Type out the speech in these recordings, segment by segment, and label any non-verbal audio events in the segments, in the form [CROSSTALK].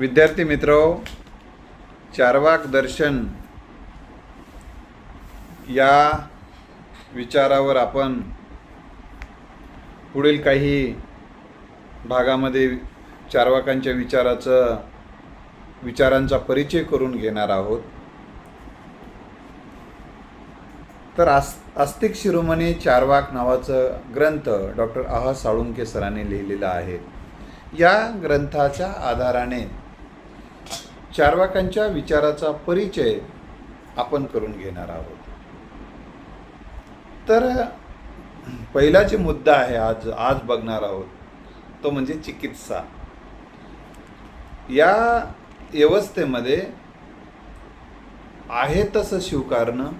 विद्यार्थी मित्र चारवाक दर्शन या विचारावर आपण पुढील काही भागामध्ये चारवाकांच्या विचाराचं विचारांचा परिचय करून घेणार आहोत. तर आस आस्तिक शिरोमणी चारवाक नावाचं ग्रंथ डॉक्टर आह साळुंके सरांनी लिहिलेला आहे. या ग्रंथाच्या आधाराने चारवाकांच्या विचाराचा परिचय आपण करून घेणार आहोत. तर पहिला जे मुद्दा आहे आज आज बघणार आहोत तो म्हणजे चिकित्सा. या व्यवस्थेमध्ये आहे तसं स्वीकारणं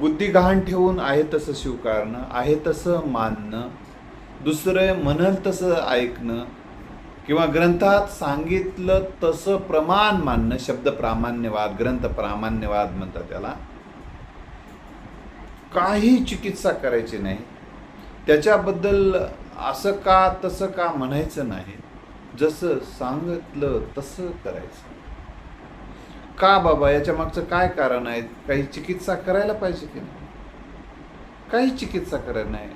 बुद्धी गहाण ठेवून आहे तसं स्वीकारणं आहे तसं मानणं दुसरं म्हणल तसं ऐकणं किंवा ग्रंथात सांगितलं तसं प्रमाण मानणं शब्द प्रामाण्यवाद ग्रंथ प्रामाण्यवाद म्हणतात त्याला. काही चिकित्सा करायची नाही. त्याच्याबद्दल असं का तसं का म्हणायचं नाही. जसं सांगितलं तसं करायचं. का बाबा? याच्या मागचं काय कारण आहे? काही चिकित्सा करायला पाहिजे की नाही? काही चिकित्सा करायला नाही.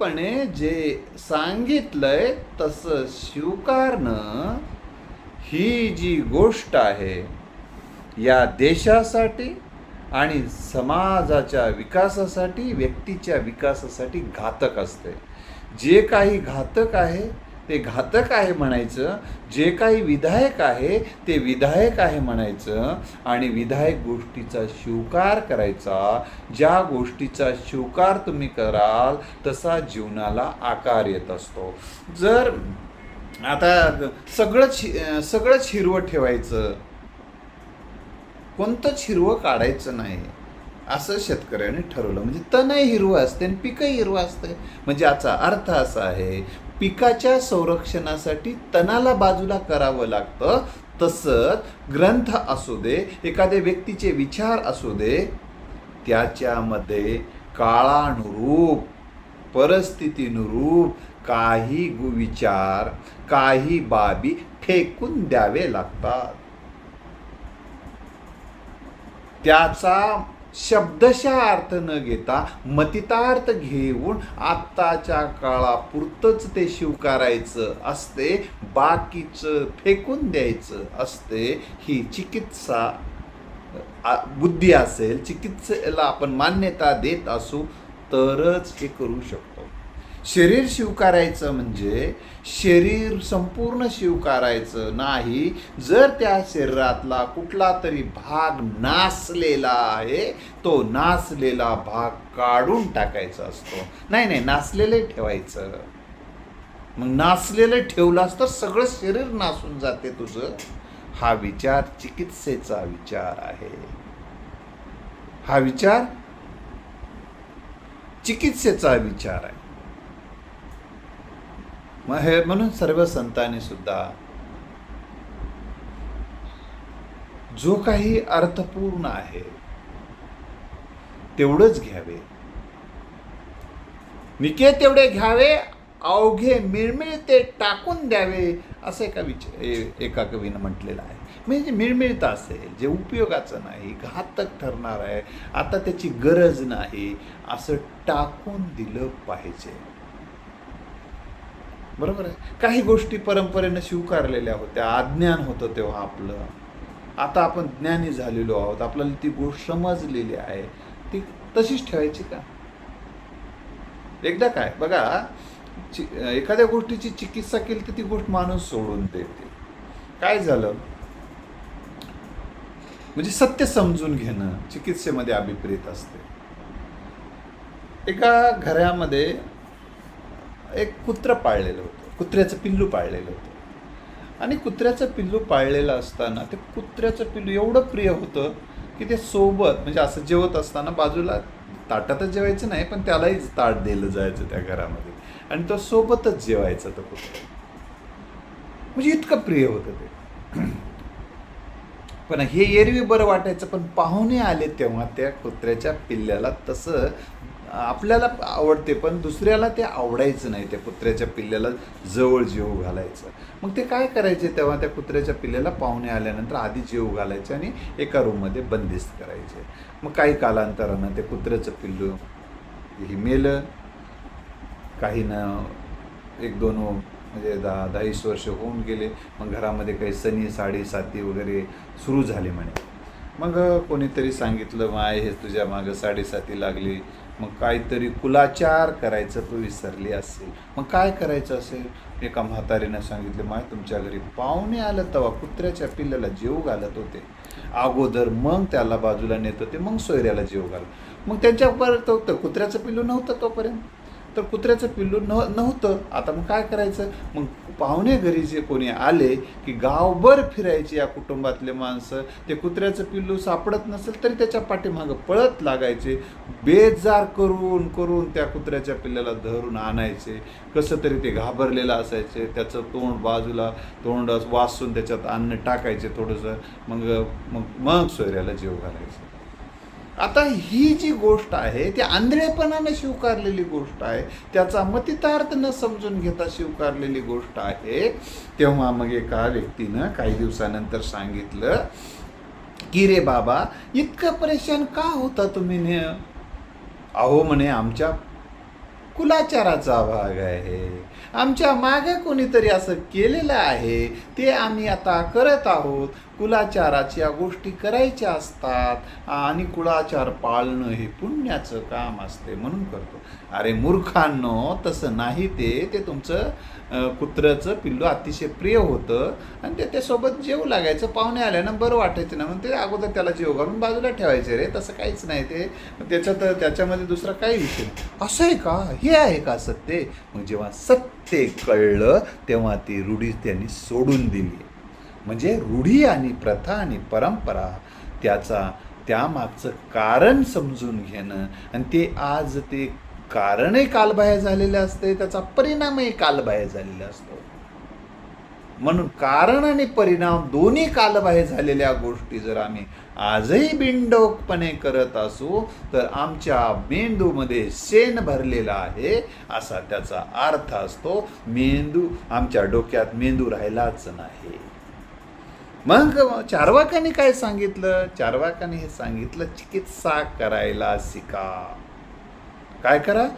बिंडोकपणे जे सांगितलंय तसं स्वीकारणं ही जी गोष्ट आहे या देशासाठी आणि समाजाच्या विकासासाठी व्यक्तीच्या विकासासाठी घातक असते. जे काही घातक आहे ते घातक आहे म्हणायचं जे काही विधायक आहे ते विधायक आहे म्हणायचं आणि विधायक गोष्टीचा स्वीकार करायचा. ज्या गोष्टीचा स्वीकार तुम्ही कराल तसा जीवनाला आकार येत असतो. जर आता सगळंच सगळंच हिरवं ठेवायचं कोणतंच हिरवं काढायचं नाही असं शेतकऱ्याने ठरवलं. म्हणजे तणही हिरवं असते आणि पिकही हिरवं असते. म्हणजे याचा अर्थ असा आहे पिकाच्या संरक्षणासाठी तणाला बाजूला करावं लागतं. तसंच ग्रंथ असू दे एखाद्या व्यक्तीचे विचार असू दे त्याच्यामध्ये काळानुरूप परिस्थितीनुरूप काही विचार काही बाबी फेकून द्यावे लागतात. त्याचा शब्दशा अर्थ न घेता मतितार्थ घेऊन आत्ताच्या काळापुरतंच ते स्वीकारायचं असते बाकीचं फेकून द्यायचं असते ही चिकित्सा बुद्धी असेल चिकित्सेला आपण मान्यता देत असू तरच हे करू शकतो. शरीर स्वीकारायचं म्हणजे शरीर संपूर्ण स्वीकारायचं नाही. जर त्या शरीरातला कुठला तरी भाग नासलेला आहे तो नासलेला भाग काढून टाकायचा असतो. नाही नाही नासलेले ठेवायचं. मग नासलेलं ठेवलास तर सगळं शरीर नासून जाते तुझं. हा विचार चिकित्सेचा विचार आहे. हा विचार चिकित्सेचा विचार आहे. मग हे म्हणून सर्व संतांनी सुद्धा जो काही अर्थपूर्ण आहे तेवढंच घ्यावे. निके तेवढे घ्यावे अवघे मिळमिळते टाकून द्यावे असं एका विचार एका कवीनं म्हटलेलं आहे. म्हणजे मिळमिळता असेल जे उपयोगाचं नाही घातक ठरणार आहे आता त्याची गरज नाही असं टाकून दिलं पाहिजे. बरोबर आहे? काही गोष्टी परंपरेनं स्वीकारलेल्या होत्या अज्ञान होतं तेव्हा आपलं. आता आपण ज्ञानी झालेलो आहोत आपल्याला ती गोष्ट समजलेली आहे. ती तशीच ठेवायची का? एकदा काय? बघा चि एखाद्या गोष्टीची चिकित्सा केली तर ती गोष्ट माणूस सोडून देते. काय झालं? म्हणजे सत्य समजून घेणं चिकित्सेमध्ये अभिप्रेत असते. एका घरामध्ये एक कुत्र पाळलेलं होतं. कुत्र्याचं पिल्लू पाळलेलं होतं. आणि कुत्र्याचं पिल्लू पाळलेलं असताना ते कुत्र्याचं पिल्लू एवढं प्रिय होतं की ते सोबत म्हणजे असं जेवत असताना बाजूला ताटातच जेवायचं नाही पण त्यालाही ताट दिलं जायचं त्या घरामध्ये. आणि तो सोबतच जेवायचं तो कुत्रा. म्हणजे इतकं प्रिय होतं ते. [CLEARS THROAT] पण हे एरवी बरं वाटायचं पण पाहुणे आले तेव्हा त्या कुत्र्याच्या पिल्ल्याला तसं आपल्याला आवडते पण दुसऱ्याला ते आवडायचं नाही त्या कुत्र्याच्या पिल्ल्याला जवळ जेव घालायचं. मग ते काय करायचे तेव्हा? त्या कुत्र्याच्या पिल्ल्याला पाहुणे आल्यानंतर आधी जेव घालायचे आणि एका रूममध्ये बंदिस्त करायचे. मग काही कालांतरानं ते कुत्र्याचं पिल्लू हे मेलं. काही एक दोन हो, म्हणजे दहा दहावीस वर्ष होऊन गेले. मग घरामध्ये काही सनी साडी साती वगैरे सुरू झाले म्हणे. मग कोणीतरी सांगितलं माय हे तुझ्या मागं साडेसाती लागली. मग काहीतरी कुलाचार करायचं तू विसरली असेल. मग काय करायचं असेल? एका म्हातारीनं सांगितलं माय तुमच्या घरी पाहुणे आलं तेव्हा कुत्र्याच्या पिल्ल्याला जीव घालत होते. अगोदर मग त्याला बाजूला नेत होते मग सोयऱ्याला जीव घालत. मग त्यांच्यापर्यंत होतं. कुत्र्याचं पिल्लू नव्हतं तोपर्यंत. तर कुत्र्याचं पिल्लू न नव्हतं. आता मग काय करायचं? मग पाहुणे घरी जे कोणी आले की गावभर फिरायचे या कुटुंबातले माणसं ते कुत्र्याचं पिल्लू सापडत नसेल तरी त्याच्या पाठीमागं पळत लागायचे. बेजार करून करून त्या कुत्र्याच्या पिल्ल्याला धरून आणायचे. कसं तरी ते घाबरलेलं असायचे. त्याचं तोंड बाजूला तोंड वासून त्याच्यात अन्न टाकायचे थोडंसं. मग मग मग सोयऱ्याला जीव घालायचं. आता ही जी गोष्ट आहे ती आंधळेपणानं स्वीकारलेली गोष्ट आहे त्याचा मतितार्थ न समजून घेता स्वीकारलेली गोष्ट आहे. तेव्हा मग एका व्यक्तीनं काही दिवसानंतर सांगितलं की रे बाबा इतकं परेशान का होता तुम्ही ने? अहो म्हणे आमच्या कुलाचाराचा भाग आहे. आमच्या मागे कोणीतरी असं केलेलं आहे. ते आम्ही आता करत आहोत. कुलाचाराच्या गोष्टी करायच्या असतात. आणि कुळाचार पाळणं हे पुण्याचं काम असते म्हणून करतो. अरे मूर्खांनो तसं नाही ते. ते तुमचं कुत्र्याचं कुत्रचं पिल्लू अतिशय प्रिय होतं. आणि ते त्यासोबत जेव लागायचं. पाहुणे आल्यानं बरं वाटायचं ना. म्हणून ते अगोदर त्याला जेव घालून बाजूला ठेवायचे. रे तसं काहीच नाही ते. त्याच्यात त्याच्यामध्ये दुसरा काही विषय नाही. असं आहे का? हे आहे का सत्य? मग जेव्हा सत्य कळलं तेव्हा ती रूढी त्यांनी सोडून दिली. म्हणजे रूढी आणि प्रथा आणि परंपरा त्याचा त्यामागचं कारण समजून घेणं. आणि ते आज ते कारणही कालबाह्य झालेलं असते त्याचा परिणामही कालबाह्य झालेला असतो. म्हणून कारण आणि परिणाम दोन्ही कालबाह्य झालेल्या गोष्टी जर आम्ही आजही बिंडोकपणे करत असू तर आमच्या मेंदूमध्ये शेण भरलेला आहे असा त्याचा अर्थ असतो. मेंदू आमच्या डोक्यात मेंदू राहिलाच नाही. मग चारवाकांनी काय सांगितलं? चारवाकांनी हे सांगितलं चिकित्सा करायला शिका. काय करा?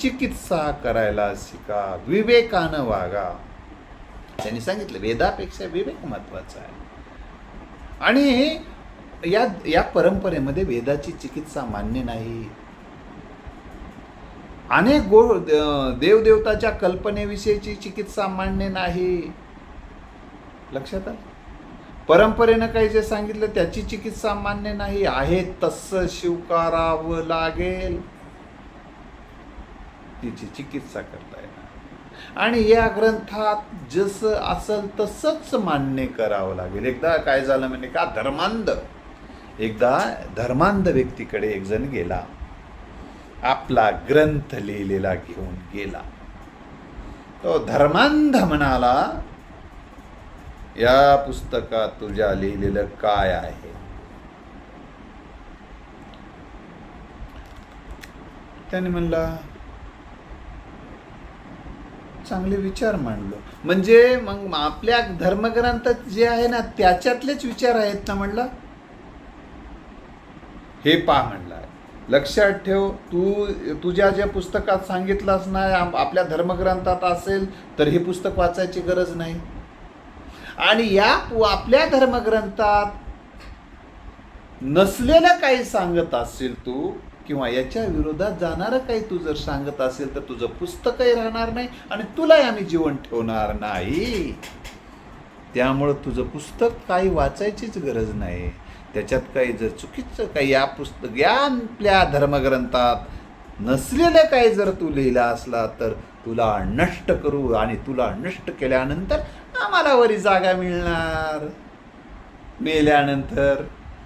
चिकित्सा करायला शिका. विवेकानं वागा. त्यांनी सांगितलं वेदापेक्षा विवेक महत्त्वाचा आहे. आणि या या परंपरेमध्ये वेदाची चिकित्सा मान्य नाही. अनेक गो देवदेवताच्या कल्पनेविषयीची चिकित्सा मान्य नाही. लक्षात आलं? परंपरेनं काही जे सांगितलं त्याची चिकित्सा मान्य नाही आहे तसं स्वीकारावं लागेल. तिची चिकित्सा करता येणार आणि या ग्रंथात जसं असल तसंच मान्य करावं लागेल. एकदा काय झालं म्हणजे का धर्मांध. एकदा धर्मांध व्यक्तीकडे एक जण गेला. आपला ग्रंथ लिहिलेला घेऊन गेला. तो धर्मांध म्हणाला या पुस्तकात तुझ्या लिहिलेलं काय आहे? त्याने म्हणला चांगले विचार मांडलो. म्हणजे मग आपल्या धर्मग्रंथात जे आहे ना त्याच्यातलेच विचार आहेत ना म्हणलं? हे पा म्हणला. लक्षात ठेव तू तुझ्या ज्या पुस्तकात सांगितलंच नाही आप- आपल्या धर्मग्रंथात असेल तर हे पुस्तक वाचायची गरज नाही. आणि या आपल्या धर्मग्रंथात नसलेलं काही सांगत असेल तू किंवा याच्या विरोधात जाणारं काही तू जर सांगत असेल तर तुझं पुस्तकही राहणार नाही आणि तुलाही आम्ही जीवन ठेवणार नाही. त्यामुळं तुझं पुस्तक काही वाचायचीच गरज नाही. त्याच्यात काही जर चुकीचं काही या पुस्तक या आपल्या धर्मग्रंथात नसलेलं काही जर तू लिहिला असला तर तुला नष्ट करू आणि तुला नष्ट केल्यानंतर आम्हाला वरी जागा मिळणार. मेल्यानंतर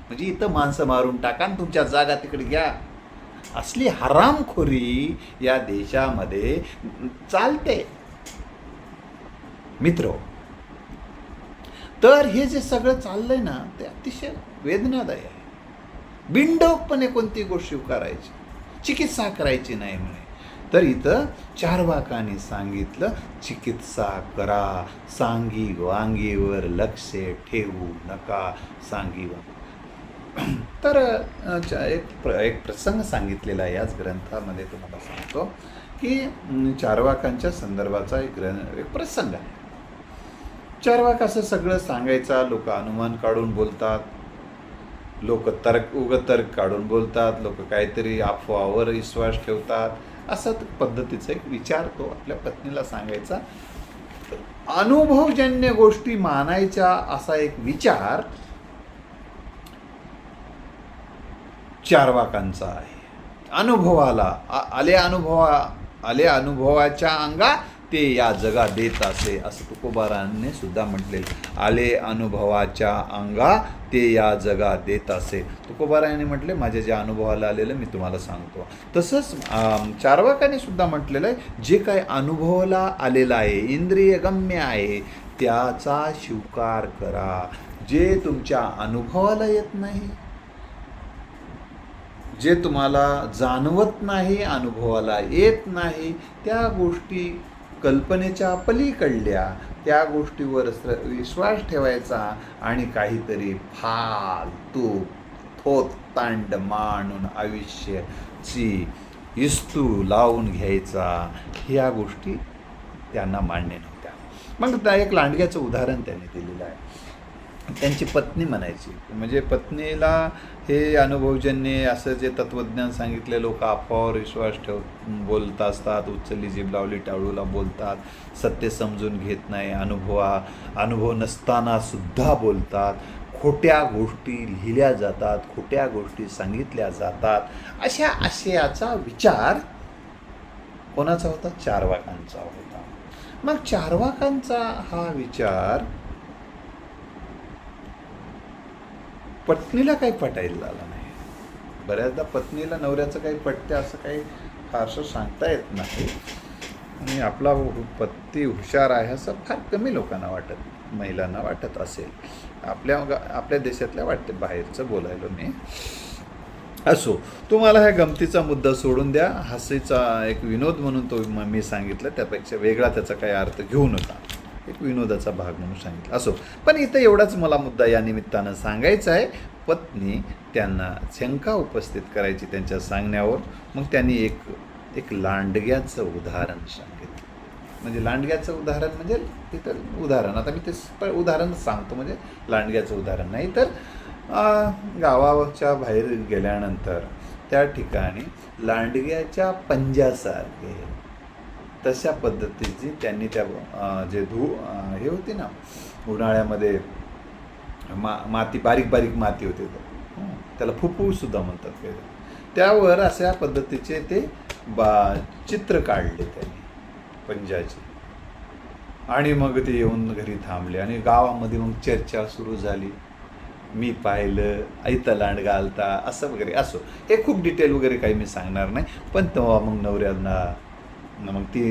म्हणजे इथं माणसं मारून टाका तुमच्या जागा तिकडे घ्या. असली हरामखोरी या देशामध्ये चालते. मित्र हो. तर हे जे सगळं चाललंय ना ते अतिशय वेदनादायी आहे. बिंडोकपणे कोणती गोष्ट स्वीकारायची चिकित्सा करायची नाही म्हणे तर इथं चारवाकांनी सांगितलं चिकित्सा करा सांगी वांगीवर लक्ष ठेवू नका. सांगी [CLEARS THROAT] तर एक प्र एक प्रसंग सांगितलेला याच ग्रंथामध्ये तुम्हाला सांगतो की चारवाकांच्या संदर्भाचा एक ग्रं एक प्रसंग आहे. चारवाक असं सगळं सांगायचा लोक अनुमान काढून बोलतात. लोक तर्क उग तर्क काढून बोलतात. लोक काहीतरी अफवावर विश्वास ठेवतात. असं पद्धतीचा एक विचार तो आपल्या पत्नीला सांगायचा. अनुभवजन्य गोष्टी मानायच्या असा एक विचार चारवाकांचा आहे. अनुभवाला आले अनुभवा आले अनुभवाच्या अंगा ते या जगा देत असे असं तुकोबारांनी सुद्धा म्हटले आले अनुभवाच्या अंगा ते या जगा देत असे. तुकोबारायांनी म्हटले माझ्या ज्या अनुभवाला आलेलं मी तुम्हाला सांगतो. तसंच अं, चारवाकाने सुद्धा म्हटलेलं आहे जे काय अनुभवाला आलेलं आहे इंद्रिय गम्य आहे त्याचा स्वीकार करा. जे तुमच्या अनुभवाला येत नाही जे तुम्हाला जाणवत नाही अनुभवाला येत नाही त्या गोष्टी कल्पनेच्या पलीकडल्या त्या गोष्टीवर स- विश्वास ठेवायचा आणि काहीतरी फालतू थोतांड मांडून आयुष्याची इस्तू लावून घ्यायचा. ह्या गोष्टी त्यांना मान्य नव्हत्या. मग त्या एक लांडग्याचं उदाहरण त्यांनी दिलेलं आहे. त्यांची पत्नी म्हणायची. म्हणजे पत्नीला हे अनुभवजन्य असं जे तत्त्वज्ञान सांगितले लोक अफवावर विश्वास ठेव बोलत असतात उचलली जीभ लावली टाळूला बोलतात सत्य समजून घेत नाही अनुभवा अनुभव नसताना सुद्धा बोलतात. खोट्या गोष्टी लिहिल्या जातात खोट्या गोष्टी सांगितल्या जातात. अशा आशयाचा विचार कोणाचा होता? चारवाकांचा होता. मग चारवाकांचा हा विचार पत्नीला काही पटायला झाला नाही. बऱ्याचदा पत्नीला नवऱ्याचं काही पटते असं काही फारसं सांगता येत नाही. आणि आपला पत्ती हुशार आहे असं फार कमी लोकांना वाटत महिलांना वाटत असेल. आपल्या गा- आपल्या देशातल्या वाटते बाहेरचं बोलायलो मी. असो तुम्हाला ह्या गमतीचा मुद्दा सोडून द्या. हसीचा एक विनोद म्हणून तो मी सांगितलं त्यापेक्षा वेगळा त्याचा काही अर्थ घेऊ नका. एक विनोदाचा भाग म्हणून सांगितलं. असो. पण इथं एवढाच मला मुद्दा या निमित्तानं सांगायचा आहे. पत्नी त्यांना शंका उपस्थित करायची त्यांच्या सांगण्यावर. मग त्यांनी एक एक लांडग्याचं उदाहरण सांगितलं. म्हणजे लांडग्याचं उदाहरण म्हणजे तिथं उदाहरण. आता मी ते प- उदाहरण सांगतो. म्हणजे लांडग्याचं उदाहरण नाही तर गावाच्या बाहेर गेल्यानंतर त्या ठिकाणी लांडग्याच्या पंजासारखे तशा पद्धतीची त्यांनी त्या जे धू हे होती ना उन्हाळ्यामध्ये मा माती बारीक बारीक माती होते तर त्याला फुफू म्हणतात काही त्यावर अशा पद्धतीचे ते बा चित्र काढले त्यांनी पंजाचे आणि मग ते येऊन घरी थांबले आणि गावामध्ये मग चर्चा सुरू झाली. मी पाहिलं ऐता लांड घालता असं वगैरे असो. हे खूप डिटेल वगैरे काही मी सांगणार नाही पण तेव्हा मग नवऱ्यांना मग ती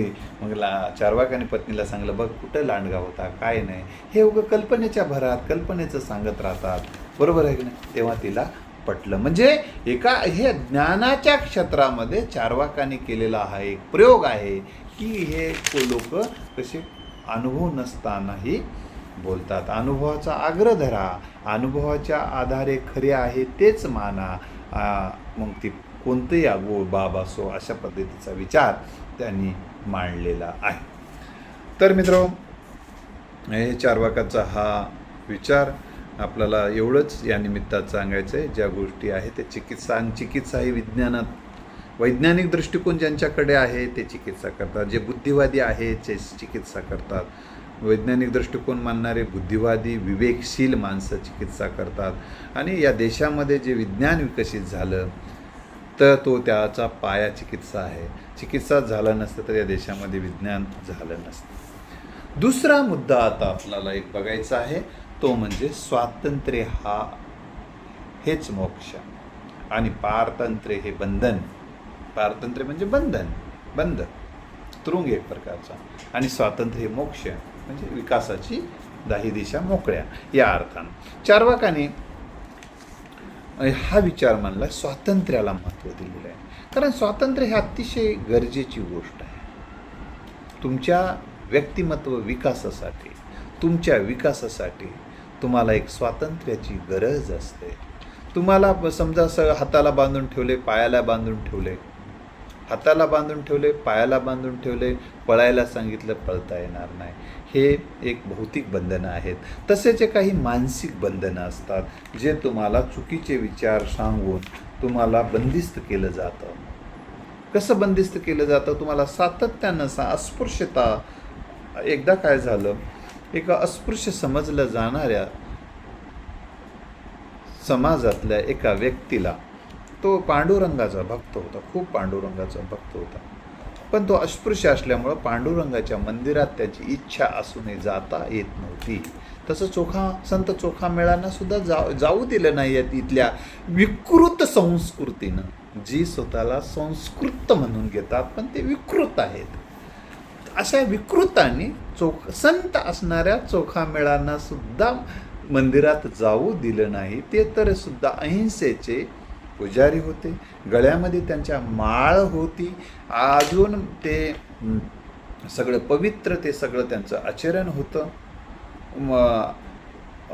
मग ला चारवाकाने पत्नीला सांगलं बघ कुठं लांडगा होता काय नाही. हे उगं कल्पनेच्या भरात कल्पनेचं सांगत राहतात. बरोबर आहे की नाही? तेव्हा तिला पटलं. म्हणजे एका हे ज्ञानाच्या क्षेत्रामध्ये चारवाकाने केलेला हा एक प्रयोग आहे की हे लोक कसे अनुभव नसतानाही बोलतात. अनुभवाचा आग्रह धरा. अनुभवाच्या आधारे खरे आहे तेच माना. मग ती कोणतंही अगो बाब असो अशा पद्धतीचा विचार त्यांनी मांडलेला आहे. तर मित्र हे चारवाकाचा हा विचार आपल्याला एवढंच या निमित्तात सांगायचं आहे ज्या गोष्टी आहेत त्या चिकित्सा चिकित्सा ही विज्ञानात वैज्ञानिक दृष्टिकोन ज्यांच्याकडे आहे ते चिकित्सा करतात. जे बुद्धिवादी आहेत ते चिकित्सा करतात. वैज्ञानिक दृष्टिकोन मानणारे बुद्धिवादी विवेकशील माणसं चिकित्सा करतात. आणि या देशामध्ये जे विज्ञान विकसित झालं तर तो त्याचा पाया चिकित्सा आहे. चिकित्सा झालं नसतं तर या देशामध्ये विज्ञान झालं नसतं. दुसरा मुद्दा आता आपल्याला एक बघायचा आहे. तो म्हणजे स्वातंत्र्य हा हेच मोक्ष आणि पारतंत्र्य हे बंधन. पारतंत्र्य म्हणजे बंधन बंध तुरुंग एक प्रकारचा. आणि स्वातंत्र्य हे मोक्ष म्हणजे विकासाची दाही दिशा मोकळ्या या अर्थानं. चारवाकाने हा विचार मानला स्वातंत्र्याला महत्त्व दिलेलं आहे. कारण स्वातंत्र्य ही अतिशय गरजेची गोष्ट आहे. तुमच्या व्यक्तिमत्व विकासासाठी तुमच्या विकासासाठी तुम्हाला एक स्वातंत्र्याची गरज असते. तुम्हाला समजा असं हाताला बांधून ठेवले पायाला बांधून ठेवले. हाताला बांधून ठेवले पायाला बांधून ठेवले पळायला सांगितलं पळता येणार नाही. हे एक भौतिक बंधनं आहेत. तसेचे काही मानसिक बंधनं असतात जे तुम्हाला चुकीचे विचार सांगून तुम्हाला बंदिस्त केलं जातं. कसं बंदिस्त केलं जातं? तुम्हाला सातत्यानं सा अस्पृश्यता एकदा काय झालं एका अस्पृश्य समजलं जाणाऱ्या समाजातल्या एका व्यक्तीला तो पांडुरंगाचा भक्त होता खूप पांडुरंगाचा भक्त होता. पण तो अस्पृश्य असल्यामुळं पांडुरंगाच्या मंदिरात त्याची इच्छा असूनही जाता येत नव्हती. तसं चोखा संत चोखा मेळांना सुद्धा जाऊ जाऊ दिलं नाही आहे इथल्या विकृत संस्कृतीनं. जी स्वतःला संस्कृत म्हणून घेतात पण ते विकृत आहेत. अशा विकृतांनी चोख संत असणाऱ्या चोखा मेळांना सुद्धा मंदिरात जाऊ दिलं नाही. ते तर सुद्धा अहिंसेचे पुजारी होते. गळ्यामध्ये त्यांच्या माळ होती. अजून ते सगळं पवित्र ते सगळं त्यांचं आचरण होतं.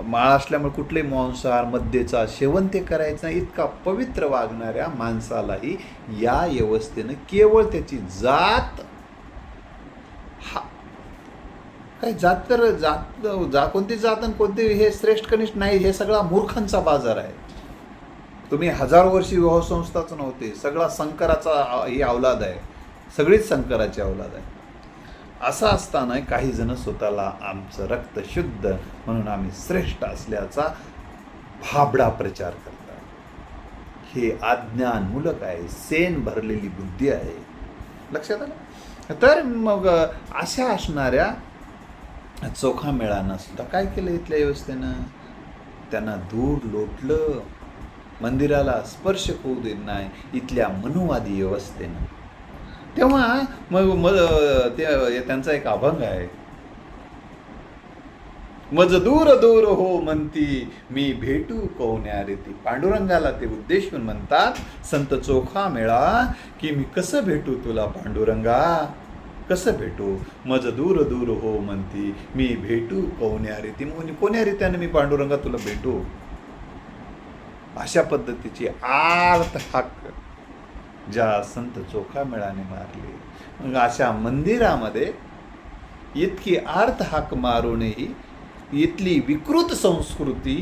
माळ असल्यामुळे कुठले मांसाहार मद्येचा सेवन ते करायचं नाही इतका पवित्र वागणाऱ्या माणसालाही या व्यवस्थेनं केवळ त्याची जात हा काय जात तर जात जा कोणती जात आणि कोणती हे श्रेष्ठ कनिष्ठ नाही हे सगळा मूर्खांचा बाजार आहे. तुम्ही हजार वर्षी विवाह संस्थाच नव्हते. सगळा संकराचा ही अवलाद आहे. सगळीच संकराची अवलाद आहे. असं असताना काही जण स्वतःला आमचं रक्त शुद्ध म्हणून आम्ही श्रेष्ठ असल्याचा भाबडा प्रचार करतात. हे आज्ञानमूलक आहे. सेन भरलेली बुद्धी आहे. लक्षात आलं? तर मग अशा असणाऱ्या चोखा मेळानं सुद्धा काय केलं इथल्या व्यवस्थेनं? त्यांना दूर लोटलं. मंदिराला स्पर्श होऊ देत नाही इथल्या मनुवादी व्यवस्थेनं. तेव्हा मग मग ते त्यांचा एक अभंग आहे. मज दूर दूर हो म्हणती मी भेटू कोण्या रीती पांडुरंगाला ते उद्देशून म्हणतात संत चोखा मेळा की मी कसं भेटू तुला पांडुरंगा? कसं भेटू? मज दूर दूर हो म्हणती मी भेटू कोण्या रीती कोण्या रीत्याने मी पांडुरंगा तुला भेटू? अशा पद्धतीची आर्त हाक ज्या संत चोखामेळाने मारली. मग अशा मंदिरामध्ये इतकी आर्त हाक मारूनही इथली विकृत संस्कृती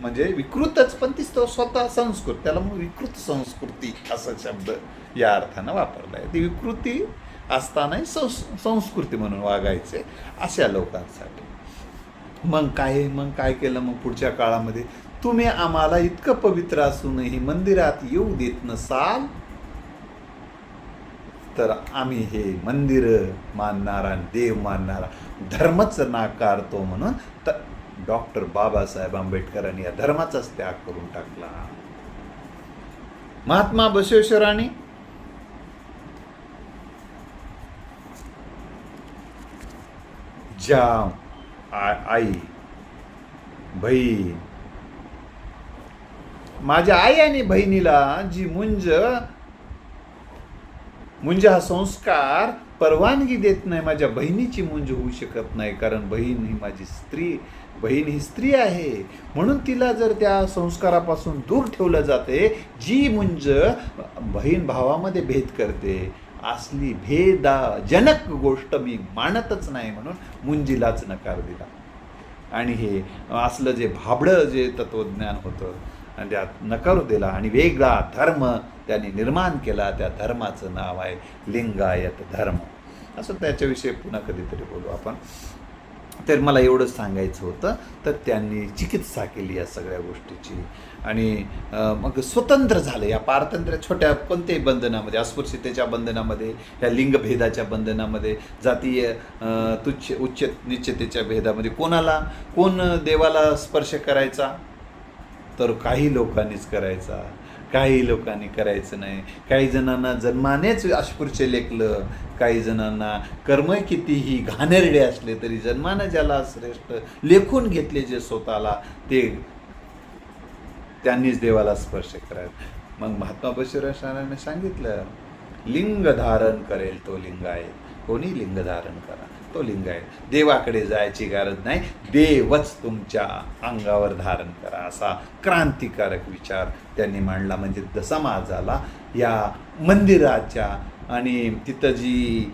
म्हणजे विकृतच पण ती स्वतः संस्कृत त्याला मग विकृत संस्कृती असा शब्द या अर्थानं वापरला आहे. ती विकृती असतानाही संस संस्कृती म्हणून वागायचे अशा लोकांसाठी. मग काय मग काय केलं? मग पुढच्या काळामध्ये तुम्ही आम्हाला इतकं पवित्र असूनही मंदिरात येऊ देत नसाल तर आम्ही हे मंदिर मानणारा देव मानणारा. धर्मच नाकारतो म्हणून तर डॉक्टर बाबासाहेब आंबेडकरांनी या धर्माचाच त्याग करून टाकला. महात्मा बसवेश्वरांनी ज्या आई बहीण माझ्या आई आणि बहिणीला जी मुंज मुंज हा संस्कार परवानगी देत नाही माझ्या बहिणीची मुंज होऊ शकत नाही कारण बहीण ही माझी स्त्री बहीण ही स्त्री आहे. म्हणून तिला जर त्या संस्कारापासून दूर ठेवलं जाते जी मुंज बहीण भावामध्ये भेद करते असली भेदाजनक गोष्ट मी मानतच नाही म्हणून मुंजीलाच नकार दिला. आणि हे असलं जे भाबडं जे तत्वज्ञान होतं आणि त्यात नकार दिला आणि वेगळा धर्म त्यांनी निर्माण केला त्या धर्माचं नाव आहे लिंगायत धर्म. असं त्याच्याविषयी पुन्हा कधीतरी बोलू आपण. तर मला एवढंच सांगायचं होतं तर त्यांनी चिकित्सा केली या सगळ्या गोष्टीची. आणि मग स्वतंत्र झालं. या पारतंत्र्य छोट्या कोणत्याही बंधनामध्ये अस्पृश्यतेच्या बंधनामध्ये या लिंगभेदाच्या बंधनामध्ये जातीय तुच्छ उच्च निश्चितेच्या भेदामध्ये कोणाला कोण देवाला स्पर्श करायचा? तर काही लोकांनीच करायचा काही लोकांनी करायचं नाही. काही जणांना जन्मानेच अस्पृश्य लेखलं काही जणांना कर्म कितीही घाणेरडे असले तरी जन्मानं ज्याला श्रेष्ठ लेखून घेतले जे स्वतःला ते त्यांनीच देवाला स्पर्श करायला मग महात्मा बसवेश्वरांनी सांगितलं लिंग धारण करेल तो लिंग आहे कोणी लिंग धारण करा? तो लिंग आहे. देवाकडे जायची गरज नाही. देवच तुमच्या अंगावर धारण करा. असा क्रांतिकारक विचार त्यांनी मांडला. म्हणजे समाजाला या मंदिराच्या आणि तिथं जी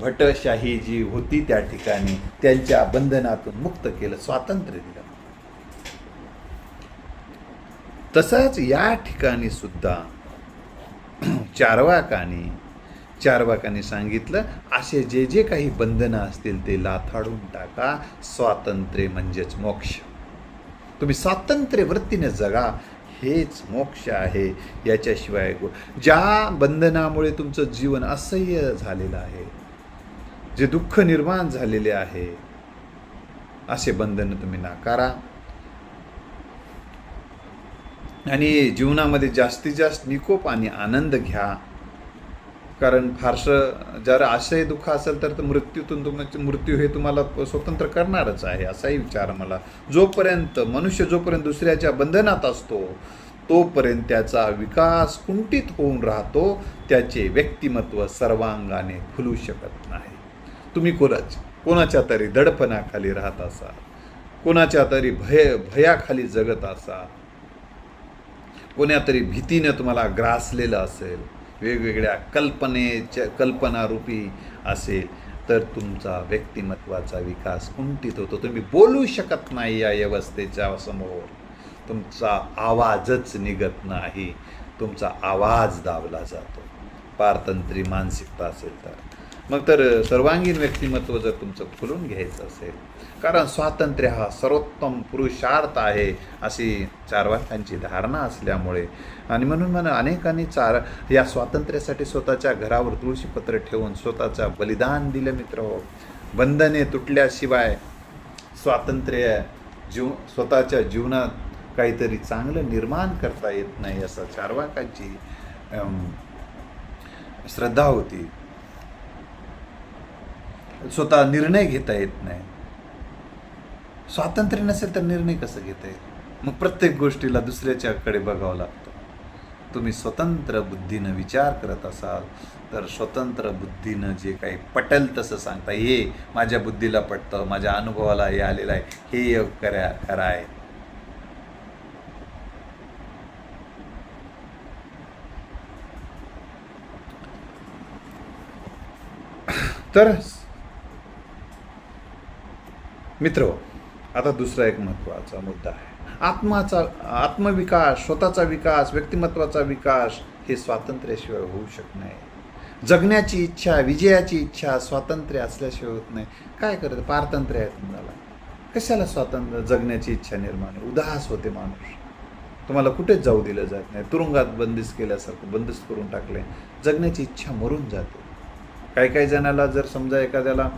भटशाही जी होती त्या ठिकाणी त्यांच्या बंधनातून मुक्त केलं स्वातंत्र्य दिलं. तसंच या ठिकाणी सुद्धा चारवाकाने चारवाकाने सांगितलं असे जे जे काही बंधनं असतील ते लाथाडून टाका. स्वातंत्र्य म्हणजेच मोक्ष. तुम्ही स्वातंत्र्य वृत्तीने जगा हेच मोक्ष आहे. याच्याशिवाय गो- ज्या बंधनामुळे तुमचं जीवन असह्य झालेलं आहे जे दुःख निर्माण झालेले आहे असे बंधन तुम्ही नाकारा. आणि जीवनामध्ये जास्तीत जास्त निकोप आणि आनंद घ्या. कारण फारसं जर आशय दुःख असेल तर मृत्यूतून तुमचे मृत्यू हे तुम्हाला स्वतंत्र करणारच आहे असाही विचार मला. जोपर्यंत मनुष्य जोपर्यंत दुसऱ्याच्या बंधनात असतो तोपर्यंत त्याचा विकास कुंठित होऊन राहतो त्याचे व्यक्तिमत्व सर्वांगाने फुलू शकत नाही. तुम्ही कोणाच कोणाच्या तरी दडपणाखाली राहत असाल कोणाच्या तरी भय भयाखाली जगत असाल कोण्या तरी भीतीनं तुम्हाला ग्रासलेलं असेल वेगवेगळ्या कल्पनेच्या कल्पनारूपी असेल तर तुमचा व्यक्तिमत्वाचा विकास कुंठित होतो. तुम्ही बोलू शकत नाही या व्यवस्थेच्या समोर. तुमचा आवाजच निघत नाही. तुमचा आवाज दाबला जातो. पारतंत्री मानसिकता असेल तर. मग तर सर्वांगीण व्यक्तिमत्व जर तुमचं खुलून घ्यायचं असेल कारण स्वातंत्र्य हा सर्वोत्तम पुरुषार्थ आहे अशी चारवाकांची धारणा असल्यामुळे. आणि म्हणून म्हणून अनेकांनी चार या स्वातंत्र्यासाठी स्वतःच्या घरावर तुळशीपत्र ठेवून स्वतःचं बलिदान दिलं मित्र. हो बंधने तुटल्याशिवाय स्वातंत्र्य जीव स्वतःच्या जीवनात काहीतरी चांगलं निर्माण करता येत नाही असं चारवाकांची श्रद्धा होती. स्वतः निर्णय घेता येत नाही. स्वातंत्र्य नसेल तर निर्णय कसं घेता येईल? मग प्रत्येक गोष्टीला दुसऱ्याच्याकडे बघावं लागतं. तुम्ही स्वतंत्र बुद्धीनं विचार करत असाल तर स्वतंत्र बुद्धीनं जे काही पटेल तसं सांगता हे माझ्या बुद्धीला पटतं माझ्या अनुभवाला हे आलेलं आहे हे योग करा खरा आहे. तर मित्र आता दुसरा एक महत्त्वाचा मुद्दा आहे. आत्माचा आत्मविकास स्वतःचा विकास व्यक्तिमत्वाचा विकास हे स्वातंत्र्याशिवाय होऊ शकत नाही. जगण्याची इच्छा विजयाची इच्छा स्वातंत्र्य असल्याशिवाय होत नाही. काय करत? पारतंत्र्य आहे तुम्हाला. कशाला स्वातंत्र्य? जगण्याची इच्छा निर्माण उदास होते माणूस. तुम्हाला कुठेच जाऊ दिलं जात नाही. तुरुंगात बंदिस्त केल्यासारखं बंदिस्त करून टाकले जगण्याची इच्छा मरून जाते. काही काही जणाला जर समजा एखाद्याला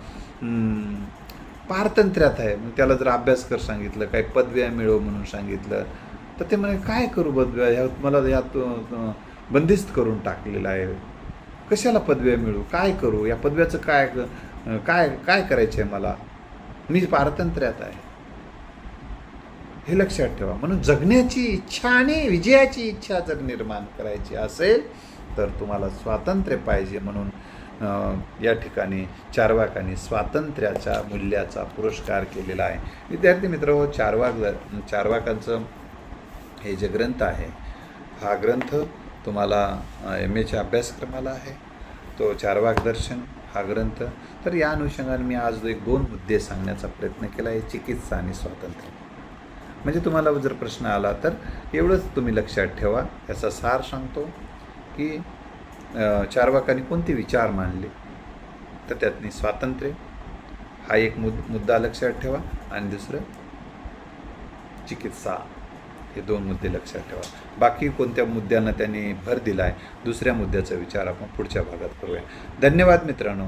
पारतंत्र्यात आहे. मग त्याला जर अभ्यास कर सांगितलं काही पदव्या मिळव म्हणून सांगितलं तर ते म्हणे काय करू पदव्या? ह्या मला यात बंदिस्त करून टाकलेलं आहे. कशाला पदव्या मिळू? काय करू? या पदव्याचं काय काय काय करायचं आहे मला? मी पारतंत्र्यात आहे. हे लक्षात ठेवा. म्हणून जगण्याची इच्छा आणि विजयाची इच्छा जर निर्माण करायची असेल तर तुम्हाला स्वातंत्र्य पाहिजे म्हणून या ठिकाणी चारवाकांनी स्वातंत्र्याच्या मूल्याचा पुरस्कार केलेला आहे. विद्यार्थी मित्र हो चारवाक चारवाकांचं हे जे ग्रंथ आहे हा ग्रंथ तुम्हाला एम एच्या अभ्यासक्रमाला आहे. तो चारवाक दर्शन हा ग्रंथ. तर या अनुषंगाने मी आज एक दोन मुद्दे सांगण्याचा प्रयत्न केला आहे चिकित्सा आणि स्वातंत्र्य. म्हणजे तुम्हाला जर प्रश्न आला तर एवढंच तुम्ही लक्षात ठेवा. याचा सार सांगतो की चारवाकांनी कोणते विचार मानले तर त्यातनी स्वातंत्र्य हा एक मुद मुद्दा लक्षात ठेवा. आणि दुसरं चिकित्सा हे दोन मुद्दे लक्षात ठेवा. बाकी कोणत्या मुद्द्यांना त्यांनी भर दिला आहे दुसऱ्या मुद्द्याचा विचार आपण पुढच्या भागात करूया. धन्यवाद मित्रांनो.